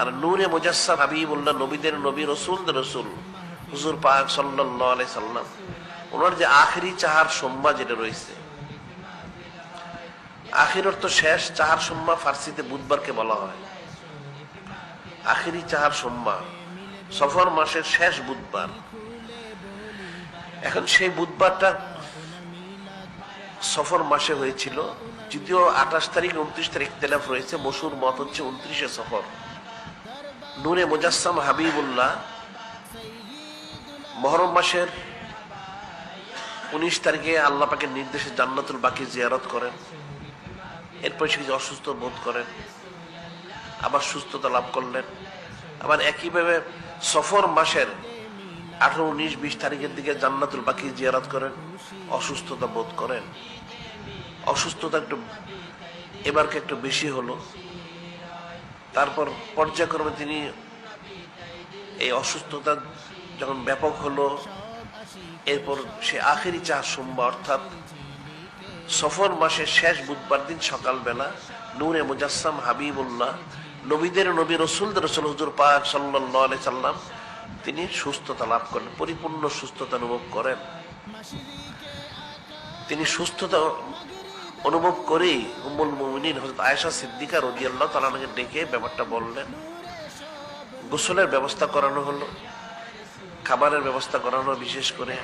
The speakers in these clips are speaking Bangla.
আর নূরে মুজাসসাম হাবিবুল্লাহ, নবীদের নবী, রসুলদের রসুল, হুজুর পাক আলাইহি সাল্লাম। ওনার যে আখেরি চাহার সোম্মা যেটা রয়েছে, আখির অর্থ শেষ চাহার সোম্মা ফার্সিতে বুধবারকে বলা হয়। আখেরি চাহার সোম্মা সফর মাসের শেষ বুধবার। এখন সেই বুধবারটা সফর মাসে হয়েছিল। যদিও আঠাশ তারিখ, উনত্রিশ তারিখ তেলাফ রয়েছে। মসুর মত হচ্ছে উনত্রিশে সফর। নূরে মুজাসসাম হাবিবুল্লাহ মহরম মাসের উনিশ তারিখে আল্লাহ পাকের নির্দেশে জান্নাতুল বাকি জিয়ারত করেন। এরপর সে কিছু অসুস্থ বোধ করেন, আবার সুস্থতা লাভ করলেন। আবার একইভাবে সফর মাসের আঠারো উনিশ বিশ তারিখের দিকে জান্নাতুল বাকি জিয়ারত করেন, অসুস্থতা বোধ করেন। অসুস্থতা একটু, এবারকে একটু বেশি হলো। তারপর পর্যায়ক্রমে তিনি এই অসুস্থতা যখন ব্যাপক হলো, এরপর সে আখেরি চার সোমবার, অর্থাৎ সফর মাসের শেষ বুধবার দিন সকালবেলা নূরে মুজাসসাম হাবিবুল্লাহ, নবীদের নবী রসুলদের রসুল হুজুর পাক সাল্লাহ সাল্লাম তিনি সুস্থতা লাভ করেন, পরিপূর্ণ সুস্থতা অনুভব করেন। তিনি সুস্থতা অনুভব করেই উম্মুল মুমিনিন হযরত আয়েশা সিদ্দিকা রাদিয়াল্লাহু তাআলাকে ডেকে ব্যাপারটা বললেন। গোসলের ব্যবস্থা করানো হলো, খাবারের ব্যবস্থা করানো বিশেষ করে।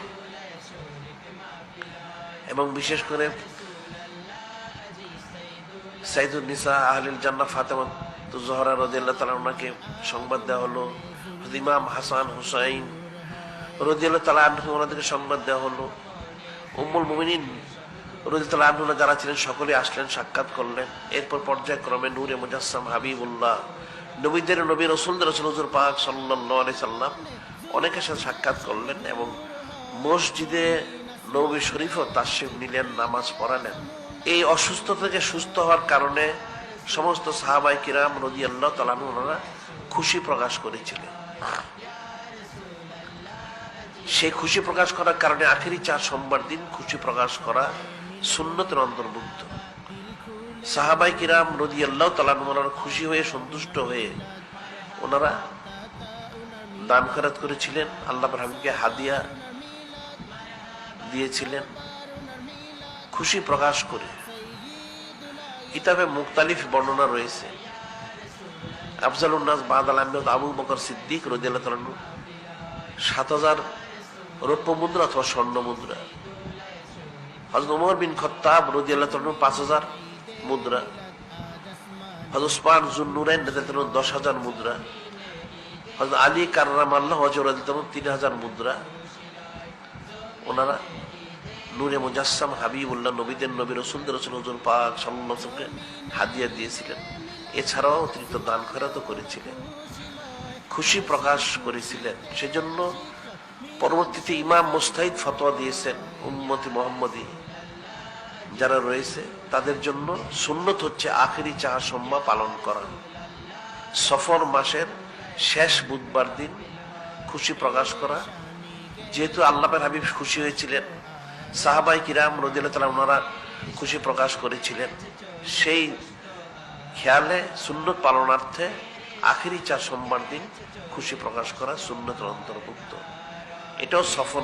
এবং বিশেষ করে সাইদুল নিসা আহলিল জান্না ফাতেমা জহরা রদিয়াল্লাহ তালা ওনাকে সংবাদ দেওয়া হলো। ইমাম হাসান হুসাইন রদিয়াল্লাহ তালা ওনাদেরকে সংবাদ দেওয়া হলো। উম্মুল মুমিনিন আনহুনা যারা ছিলেন সকলে আসলেন, সাক্ষাৎ করলেন। এরপর পর্যায়ক্রমে নূরে মুজাসসাম হাবিবুল্লাহ, নবীদের নবী রসুলদের রসুল পাক আলাইহি সাল্লাম অনেকের সাথে সাক্ষাৎ করলেন এবং মসজিদে নবী শরীফও তাশরিফ নিলেন, নামাজ পড়ালেন। এই অসুস্থ থেকে সুস্থ হওয়ার কারণে সমস্ত সাহাবাই কিরাম রদি আল্লাহ তালানু ওনারা খুশি প্রকাশ করেছিলেন। সেই খুশি প্রকাশ করার কারণে আখেরি চার সোমবার দিন খুশি প্রকাশ করা সুন্নতের অন্তর্ভুক্ত। সাহাবাই কিরাম রদি আল্লাহ তালানু খুশি হয়ে, সন্তুষ্ট হয়ে ওনারা দান খরাত করেছিলেন। আল্লাহ হাবিবকে হাদিয়া দিয়েছিলেন। খুশি প্রকাশ করে কিতাবে মুক্তালিফ বর্ণনা রয়েছে। আফজাল উন্নাস বাদাল আহমেদ আবু বকর সিদ্দিক রদিয়াল্লাহ তালানু সাত হাজার রৌপ্য মুদ্রা অথবা স্বর্ণ মুদ্রা। হজরত উমর বিন খত্তাব রদিয়াল্লাহ তালানু পাঁচ হাজার মুদ্রা। হজরত উসমান জুন্নুরাইন রদিয়াল্লাহু দশ হাজার মুদ্রা। হজরত আলী কার্রাম আল্লাহ হজরত তিন হাজার মুদ্রা। ওনারা নূরে মুজাসসাম হাবিবুল্লাহ নবীদের নবী রসুলদের রসুল হজুর পাক সাল্লামকে হাদিয়া দিয়েছিলেন। এছাড়াও অতিরিক্ত দান খেরাতও করেছিলেন। খুশি প্রকাশ করেছিলেন। সেজন্য পরবর্তীতে ইমাম মুস্তাহিদ ফতোয়া দিয়েছেন উম্মতি মোহাম্মদী। যারা রয়েছে, তাদের জন্য সুন্নত হচ্ছে আখেরি চাহা সম্মা পালন করা। সফর মাসের শেষ বুধবার দিন খুশি প্রকাশ করা। যেহেতু আল্লাহের হাবিব খুশি হয়েছিলেন সাহাবাই কিরাম রদিল্লা তালা ওনারা খুশি প্রকাশ করেছিলেন। সেই খেয়ালে সুন্নত পালনার্থে আখেরি চার সোমবার দিন খুশি প্রকাশ করা সুন্নতের অন্তর্ভুক্ত। এটাও সফল